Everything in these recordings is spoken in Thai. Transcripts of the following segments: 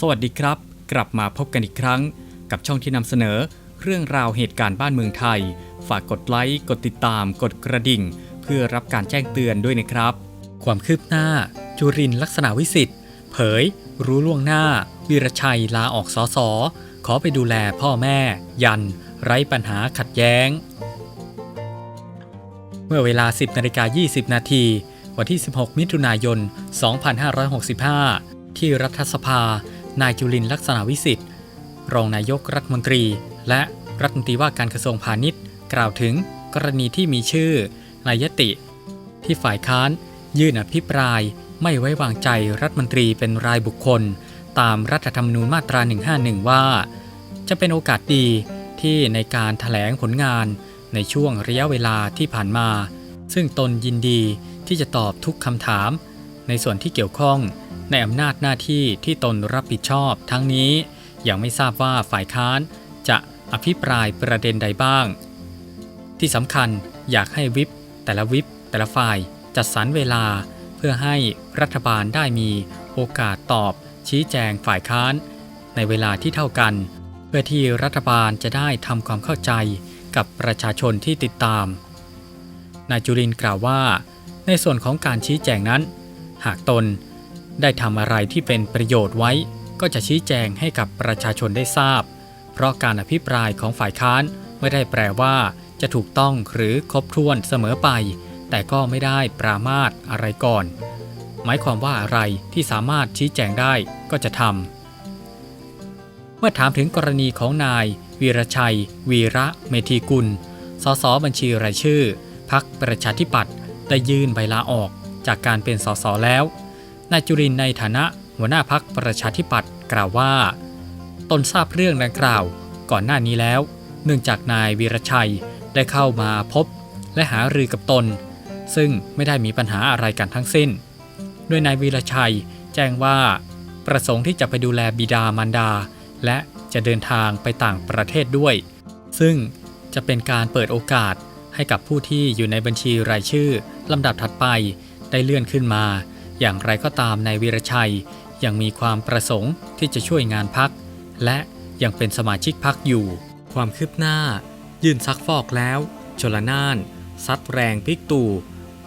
สวัสดีครับ กลับมาพบกันอีกครั้ง กับช่องที่นำเสนอ เรื่องราวเหตุการณ์บ้านเมืองไทย ฝากกดไลค์กดติดตาม กดกระดิ่ง เพื่อรับการแจ้งเตือนด้วยนะครับ ความคืบหน้า จุรินทร์ลักษณะวิสิทธิ์เผย รู้ล่วงหน้า วีรชัยลาออกสอสอขอไปดูแลพ่อแม่ ยัน ไร้ปัญหาขัดแย้ง เมื่อเวลา 10นาฬิกา20 นาทีวันที่ 16 มิถุนายน 2565 ที่รัฐสภา นายจุลินลักษณะวิสิทธิ์ รองนายกรัฐมนตรี และรัฐมนตรีว่าการกระทรวงพาณิชย์ กล่าวถึงกรณีที่มีชื่อนายติ ที่ฝ่ายค้านยื่นอภิปรายไม่ไว้วางใจรัฐมนตรีเป็นรายบุคคล ตามรัฐธรรมนูญมาตรา 151 ว่า จะเป็นโอกาสดีที่ในการถแถลงผลงานในช่วงระยะเวลาที่ผ่านมา ซึ่งตนยินดีที่จะตอบทุกคำถาม ในส่วนที่เกี่ยวข้องในอำนาจหน้าที่ที่ตนรับผิดชอบ ทั้งนี้ยังไม่ทราบว่าฝ่ายค้านจะอภิปรายประเด็นใดบ้าง ที่สำคัญอยากให้วิปแต่ละวิปแต่ละฝ่ายจัดสรรเวลา เพื่อให้รัฐบาลได้มีโอกาสตอบ ชี้แจงฝ่ายค้าน ในเวลาที่เท่ากัน เพื่อที่รัฐบาลจะได้ทำความเข้าใจกับประชาชนที่ติดตามนายจุรินกล่าวว่า ในส่วนของการชี้แจงนั้น หากตนได้ทำอะไรที่เป็นประโยชน์ไว้ ก็จะชี้แจงให้กับประชาชนได้ทราบ เพราะการอภิปรายของฝ่ายค้านไม่ได้แปลว่าจะถูกต้องหรือครบถ้วนเสมอไป แต่ก็ไม่ได้ปรามาสอะไรก่อน หมายความว่าอะไรที่สามารถชี้แจงได้ก็จะทำ เมื่อถามถึงกรณีของนายวีรชัย วีระเมธีกุล สสบัญชีรายชื่อ พักประชาธิปัตย์ได้ยื่นใบลาออก จากการเป็นสสแล้วนายจุรินในฐานะหัวหน้าพักประชาธิปัตย์กล่าวว่า ตนทราบเรื่องดังกล่าว ก่อนหน้านี้แล้ว เนื่องจากนายวีรชัยได้เข้ามาพบ และหารือกับตน ซึ่งไม่ได้มีปัญหาอะไรกันทั้งสิ้น โดยนายวีรชัยแจ้งว่า ประสงค์ที่จะไปดูแลบิดามารดา และจะเดินทางไปต่างประเทศด้วย ซึ่งจะเป็นการเปิดโอกาสให้กับผู้ที่อยู่ในบัญชีรายชื่อลำดับถัดไป ได้เลื่อนขึ้นมา อย่างไรก็ตามนายวีรชัยยังมีความประสงค์ที่จะช่วยงานพัก และยังเป็นสมาชิกพักอยู่ ความคืบหน้า ยื่นซักฟอกแล้ว ชลนาน ซัดแรงพิกตู่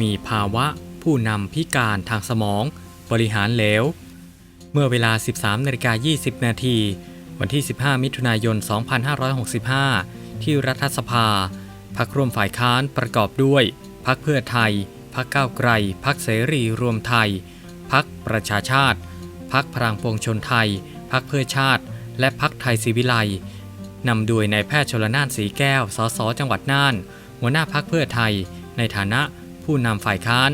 มีภาวะผู้นำพิการทางสมอง บริหารเหลว เมื่อเวลา 13นาฬิกา20 นาทีวันที่ 15 มิถุนายน 2565 ที่รัฐสภา พักร่วมฝ่ายค้านประกอบด้วย พักเพื่อไทย พักก้าวไกล พักเสรีรวมไทย พักประชาชาติ พักพลังปวงชนไทย พักเพื่อชาติ และพักไทยศรีวิไลนำโดยนายแพทย์ชลนานสีแก้ว สส จังหวัดน่าน หัวหน้าพักเพื่อไทย ในฐานะผู้นำฝ่ายค้าน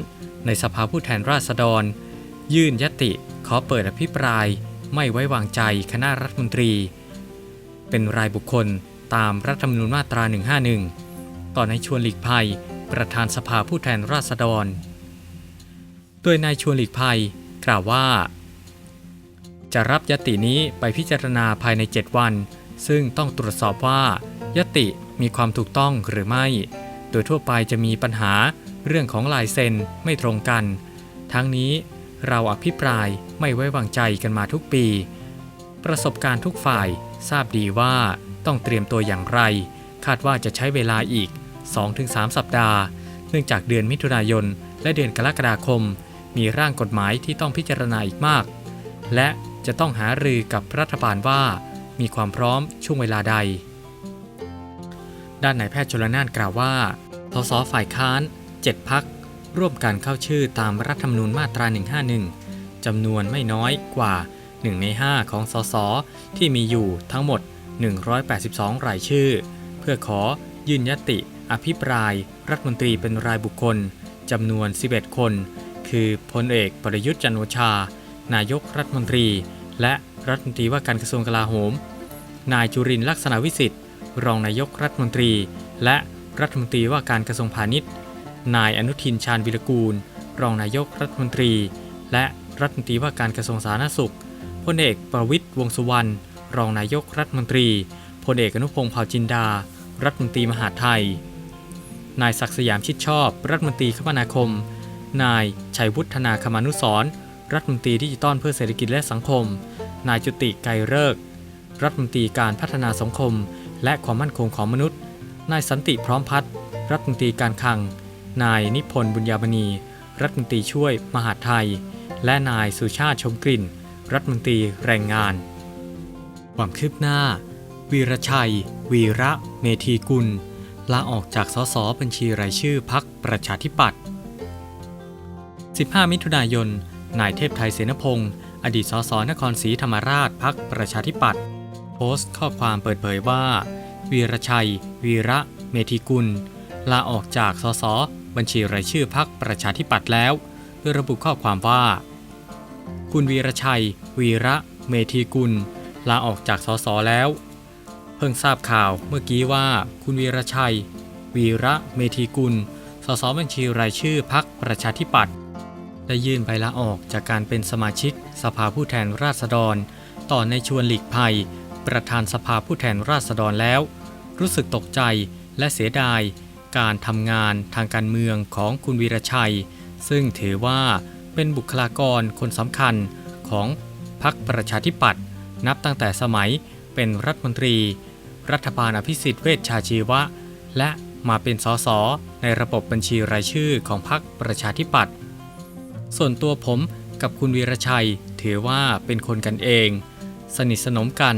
ในสภาผู้แทนราษฎร ยื่นยติ ขอเปิดอภิปราย ไม่ไว้วางใจคณะรัฐมนตรี เป็นรายบุคคลตามรัฐธรรมนูญมาตรา 151 ต่อนายชวนหลีกภัย ประธานสภาผู้แทนราษฎร โดยนายชวนหลีกภัยกล่าวว่า จะรับยตินี้ไปพิจารณาภายใน 7 วัน ซึ่งต้องตรวจสอบว่ายติมีความถูกต้องหรือไม่ โดยทั่วไปจะมีปัญหาเรื่องของลายเซ็นไม่ตรงกัน ทั้งนี้เราอภิปรายไม่ไว้วางใจกันมาทุกปี ประสบการณ์ทุกฝ่ายทราบดีว่าต้องเตรียมตัวอย่างไร คาดว่าจะใช้เวลาอีก 2-3 สัปดาห์ เนื่องจากเดือนมิถุนายน และเดือนกรกฎาคม มีร่างกฎหมายที่ต้องพิจารณาอีกมาก และจะต้องหารือกับรัฐบาลว่า มีความพร้อมช่วงเวลาใด ด้านนายแพทย์ชลนานกล่าวว่าสสฝ่ายค้าน 7 พัก ร่วมกันเข้าชื่อตามรัฐธรรมนูญมาตรา 151 จำนวนไม่น้อยกว่า 1 ใน 5 ของสสที่มีอยู่ทั้งหมด 182 รายชื่อ เพื่อขอยื่นยติ อภิปรายรัฐมนตรีเป็นรายบุคคลจำนวน 11 คน คือพลเอกประยุทธ์จันโอชา นายกรัฐมนตรี และรัฐมนตรีว่าการกระทรวงกลาโหม นายจุรินทร์ลักษณะวิสิทธิ์รองนายกรัฐมนตรี และรัฐมนตรีว่าการกระทรวงพาณิชย์ นายอนุทินชาญวิรกูล รองนายกรัฐมนตรี และรัฐมนตรีว่าการกระทรวงสาธารณสุขพลเอกประวิตยวงสุวรรณรองนายกรัฐมนตรีพลเอกอนุพงษ์เผ่าจินดา รัฐมนตรีมหาไทย นายศักสยามชิดชอบ รัฐมนตรีคมนาคม นายชัยวุฒนาคมานุสรรัฐมนตรีดิจิทัลเพื่อเศรษฐกิจและสังคม นายจุติไกรเลิกรัฐมนตรีการพัฒนาสังคม และความมั่นคงของมนุษย์ นายสันติพร้อมพัฒน์รัฐมนตรีการคลัง นายนิพนธ์บุญญามณี รัฐมนตรีช่วยมหาไทย และนายสุชาติชมกลิ่น รัฐมนตรีแรงงาน ความคืบหน้า วีรชัย วีระ เมธีกุล ลาออกจากสสบัญชีรายชื่อพักประชาธิปัตย์ 15 มิถุนายน นายเทพไทยเสนพงศ์อดีตสสนครศรีธรรมราชพักประชาธิปัตย์โพสต์ข้อความเปิดเผยว่า วีรชัย วีระ เมธีกุล ลาออกจากสสบัญชีรายชื่อพักประชาธิปัตย์แล้วโดยระบุข้อความว่า คุณวีรชัย วีระ เมธีกุล ลาออกจากสสแล้ว เพิ่งทราบข่าวเมื่อกี้ว่าคุณวีรชัย วีระเมธีกุล สสบัญชีรายชื่อพักประชาธิปัตย์ได้ยื่นใบลาออกจากการเป็นสมาชิกสภาผู้แทนราษฎร ต่อในชวนหลีกภัย ประธานสภาผู้แทนราษฎรแล้ว รู้สึกตกใจและเสียดาย การทำงานทางการเมืองของคุณวีรชัย ซึ่งถือว่าเป็นบุคลากรคนสำคัญของพรรคประชาธิปัตย์นับตั้งแต่สมัยเป็นรัฐมนตรี รัฐบาลอภิสิทธิ์เวชชาชีวะ และมาเป็นสสในระบบบัญชีรายชื่อของพรรคประชาธิปัตย์ส่วนตัวผมกับคุณวีรชัยถือว่าเป็นคนกันเอง สนิทสนมกัน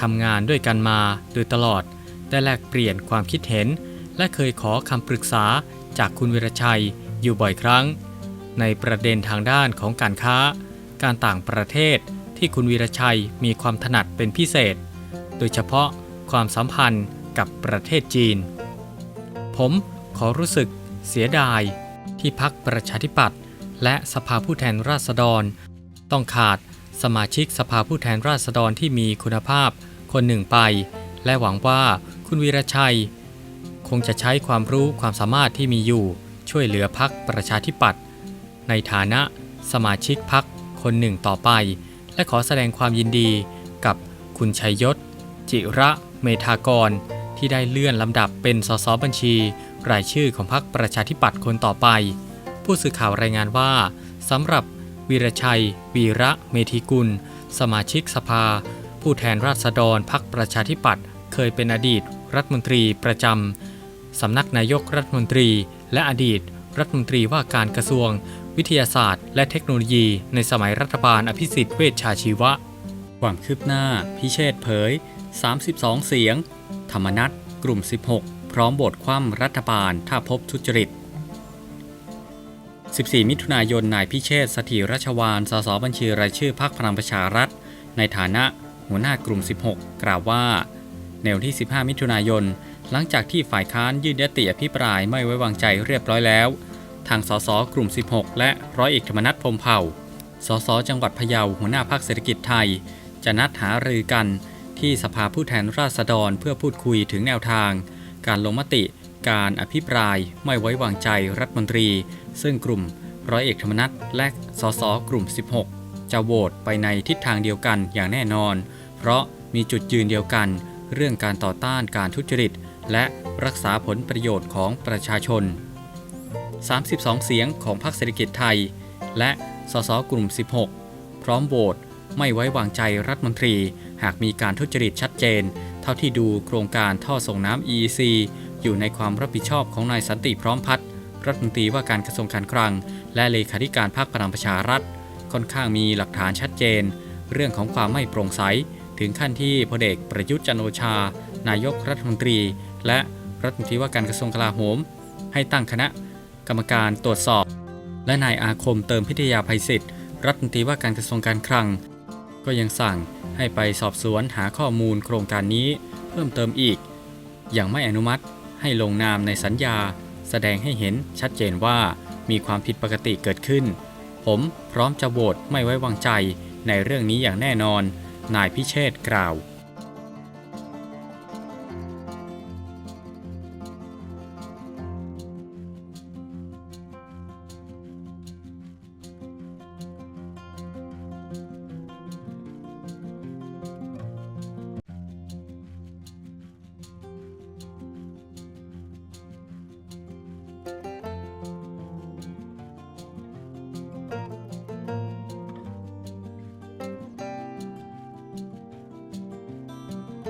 ทำงานด้วยกันมาโดยตลอด ได้แลกเปลี่ยนความคิดเห็น และเคยขอคำปรึกษาจากคุณวีรชัยอยู่บ่อยครั้ง ในประเด็นทางด้านของการค้า การต่างประเทศที่คุณวีรชัยมีความถนัดเป็นพิเศษ โดยเฉพาะ ความสัมพันธ์กับประเทศจีน ผมขอรู้สึกเสียดายที่พักประชาธิปัตย์และสภาผู้แทนราษฎร ต้องขาดสมาชิกสภาผู้แทนราษฎรที่มีคุณภาพคนหนึ่งไป และหวังว่าคุณวีรชัย คงจะใช้ความรู้ความสามารถที่มีอยู่ช่วยเหลือพักประชาธิปัตย์ในฐานะสมาชิกพักคนหนึ่งต่อไป และขอแสดงความยินดีกับคุณชัยยศ จิระ เมธากร ที่ได้เลื่อนลำดับเป็นสสบัญชี รายชื่อของพรรคประชาธิปัตย์คนต่อไป ผู้สื่อข่าวรายงานว่าสำหรับวีรชัย วีระเมธีกุล สมาชิกสภา ผู้แทนราษฎรพรรคประชาธิปัตย์เคยเป็นอดีต รัฐมนตรีประจำสำนักนายกรัฐมนตรี และอดีต รัฐมนตรีว่าการกระทรวง วิทยาศาสตร์ และเทคโนโลยี ในสมัยรัฐบาลอภิสิทธิ์เวชชาชีวะ ความคืบหน้า พิเชษเผย 32 เสียง ธรรมนัตกลุ่ม 16 พร้อมโหวตคว่ำรัฐบาลถ้าพบทุจริต 14 มิถุนายน นายพิเชษสถิรัชวาน สสบัญชีรายชื่อพรรคพลังประชารัฐ ในฐานะหัวหน้ากลุ่ม 16 กล่าวว่า ในวันที่ 15 มิถุนายน หลังจากที่ฝ่ายค้านยื่นยติอภิปรายไม่ไว้วางใจเรียบร้อยแล้ว ทางสสกลุ่ม 16 และร้อยเอกธรรมนัฐพรมเผ่า สสจังหวัดพะเยาหัวหน้าพรรคเศรษฐกิจไทย จะนัดหารือกัน ที่สภาผู้แทนราษฎรเพื่อพูดคุยถึงแนวทาง การลงมติ การอภิปรายไม่ไว้วางใจรัฐมนตรี ซึ่งกลุ่มร้อยเอกธรรมนัฐและสสกลุ่ม 16 จะโหวตไปในทิศทางเดียวกันอย่างแน่นอน เพราะมีจุดยืนเดียวกัน เรื่องการต่อต้านการทุจริต และรักษาผลประโยชน์ของประชาชน 32 เสียงของพรรคเศรษฐกิจไทย และสสกลุ่ม 16 พร้อมโหวต ไม่ไว้วางใจรัฐมนตรี หากมีการทุจริตชัดเจน เท่าที่ดูโครงการท่อส่งน้ำ EEC อยู่ในความรับผิดชอบของนายสันติพร้อมพัฒน์รัฐมนตรีว่าการกระทรวงการคลัง และเลขาธิการพรรคพลังประชารัฐ ค่อนข้างมีหลักฐานชัดเจน เรื่องของความไม่โปร่งใส ถึงขั้นที่พลเอกประยุทธ์จันโอชา นายกรัฐมนตรี และรัฐมนตรีว่าการกระทรวงกลาโหม ให้ตั้งคณะ กรรมการตรวจสอบ และนายอาคมเติมพิทยาภัยศิษย์รัฐมนตรีว่าการกระทรวงการคลัง ก็ยังสั่งให้ไปสอบสวนหาข้อมูลโครงการนี้เพิ่มเติมอีก อย่างไม่อนุมัติให้ลงนามในสัญญา แสดงให้เห็นชัดเจนว่ามีความผิดปกติเกิดขึ้น ผมพร้อมจะโหวตไม่ไว้วางใจในเรื่องนี้อย่างแน่นอน นายพิเชษกล่าว